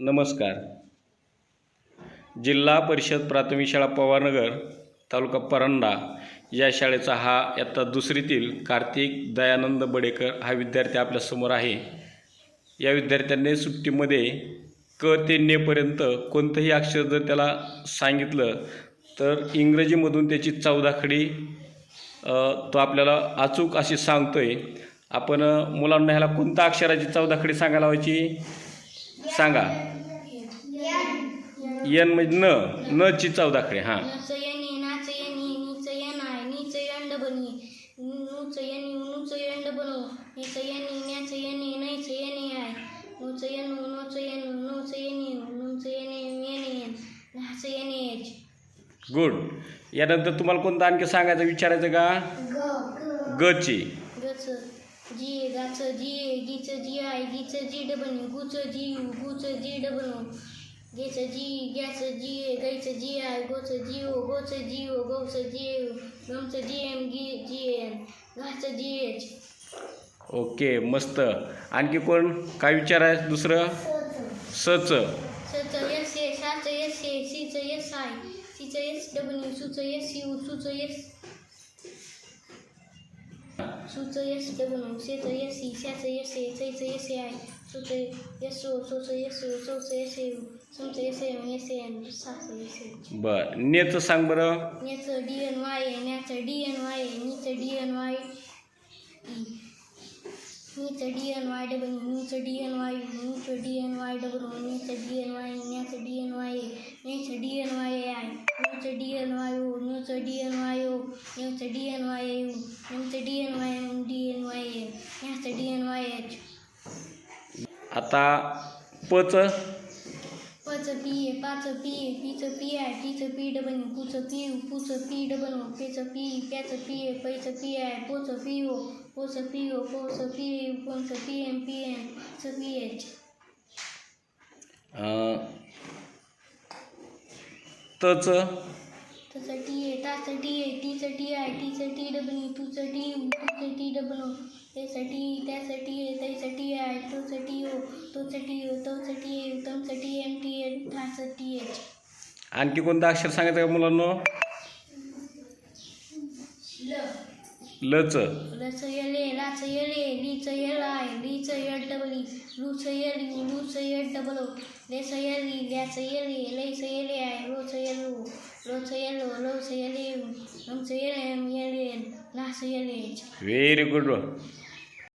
नमस्कार. जिल्हा परिषद प्राथमिक शाळा पवारनगर तालुका परंडा या शाळेचा हा इयत्ता दुसरीतील कार्तिक दयानंद बडेकर हा विद्यार्थी आपल्यासमोर आहे. या विद्यार्थ्यांनी सुट्टीमध्ये क ते नेपर्यंत कोणतंही अक्षर जर त्याला सांगितलं तर इंग्रजीमधून त्याची चौदाखडी तो आपल्याला अचूक अशी सांगतो आहे आपण मुलांना ह्याला कोणत्या अक्षराची चौदाखडी सांगायला हवायची सांगा यन म्हणजे न न ची चौदाखडी हां गुड यानंतर तुम्हाला कोणतं आणखी सांगायचं विचारायचं का ग ची गच जी गाच जी गीच जी आय गीच जी डबनी गुच जी गुच जी डबनो गेच जी गॅच जी गैच जी आय गोच जी ओ गोच जी ओ गौच जी गमच जी एम गी जी एन घाच जी एच. ओके मस्त. आणखी कोण? काय विचारायचं दुसरं? सच. सच. यस ए साच यस ए सीच यस आय सीच यस डबनी सुच यस यू सुच यस सुच यस डबनो सेच यस ई स्याच यस ए चैच यस ए आय सुच यस ओ सोच यस ओ चौच यस ए यू समच यस एम यस एन साच यस ए बर नेचं सांग बरं न्याच डी एन वाय आहे न्याच डी एन वाय आहे नीच डी एन वाय ई नीच डी एन वाय डबल नीच डी एन वाय नीच डी एन वाय डबल नीच डी एन वाय न्याच डी एन वाय नीच डी एन वाय आय नीच डी एन वाय ओ नीच डी एन वाय ओ नीच D N Y U नीच D N Y M D N Y A न्याच D N Y H आता पच. पच P A पाच P A पीच P I टीच पी डबल पुच पी यू पुच पी डबल पेच पी प्याच पी ए पैच पी आय पोच पी ओ पोच पी ओ पोच पी यू पोच पी एम पी एन च पी एच. तच. टी ए ताच टी ए टीच टी आय टीच टी डबल तुच टी यू तुच टी डबल त्याच टी त्याच टी ए त्याच टी आय तोच टी ओ तोच टी ओ तोच टी ए तमच टी एम टी एन थाच टी एच. आणखी कोणतं अक्षर सांगायचं का मुलांना? लच लच यले लाच यले लीच यलाय लीच यल डबली लूच यली लूच यल डबल लेच यली लॅच यली लैच यले आय रोच यलो रोच यलो लोच यले लमच यले यले लाच यले व्हेरी गुड